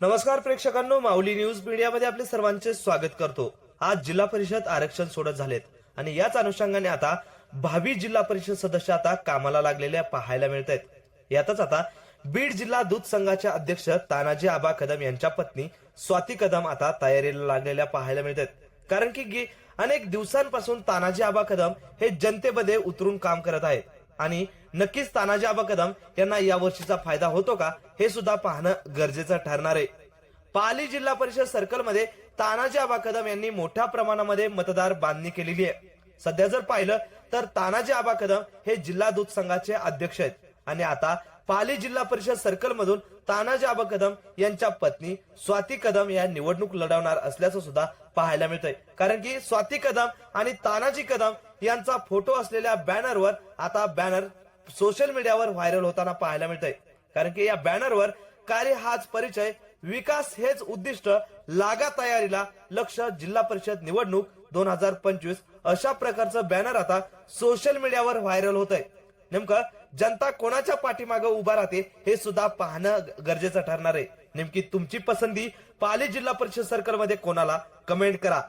नमस्कार प्रेक्षकांनो माऊली न्यूज मीडियामध्ये आपले सर्वांचे स्वागत करतो. आज जिल्हा परिषद आरक्षण सोडत झालेत. आणि याच अनुषंगाने आता भावी जिल्हा परिषद सदस्य आता कामाला लागलेल्या पाहायला मिळत आहेत यातच आता बीड जिल्हा दूध संघाचे अध्यक्ष तानाजी आबा कदम यांच्या पत्नी स्वाती कदम आता तयारीला लागलेल्या पाहायला मिळत आहेत कारण की अनेक दिवसांपासून तानाजी आबा कदम हे जनतेमध्ये उतरून काम करत आहेत. आणि नक्कीच तानाजी आबा कदम यांना या वर्षीचा फायदा होतो का हे सुद्धा पाहणं गरजेचं ठरणार आहे. पाली जिल्हा परिषद सर्कलमध्ये तानाजी आबा कदम यांनी मोठ्या प्रमाणामध्ये मतदार बांधणी केलेली आहे. सध्या जर पाहिलं तर तानाजी आबा कदम हे जिल्हा दूध संघाचे अध्यक्ष आहेत. आणि आता पाली जिल्हा परिषद सर्कल मधून तानाजी आबा कदम यांच्या पत्नी स्वाती कदम या निवडणूक लढवणार असल्याचं सुद्धा पाहायला मिळतंय. कारण की स्वाती कदम आणि तानाजी कदम यांचा फोटो असलेल्या बॅनरवर आता बॅनर सोशल मीडियावर व्हायरल होताना पाहायला मिळतंय. कारण की या बॅनरवर कार्य हाच परिचय विकास हेच उद्दिष्ट लागा तयारीला लक्ष जिल्हा परिषद निवडणूक दोन हजार पंचवीस अशा प्रकारचं बॅनर आता सोशल मीडियावर व्हायरल होत आहे नेमकं जनता कोणाच्या पाठीमागे उभा राहते हे सुद्धा पाहणं गरजेचं ठरणार आहे. नेमकी तुमची पसंती पाली जिल्हा परिषद सर्कलमध्ये कोणाला? कमेंट करा.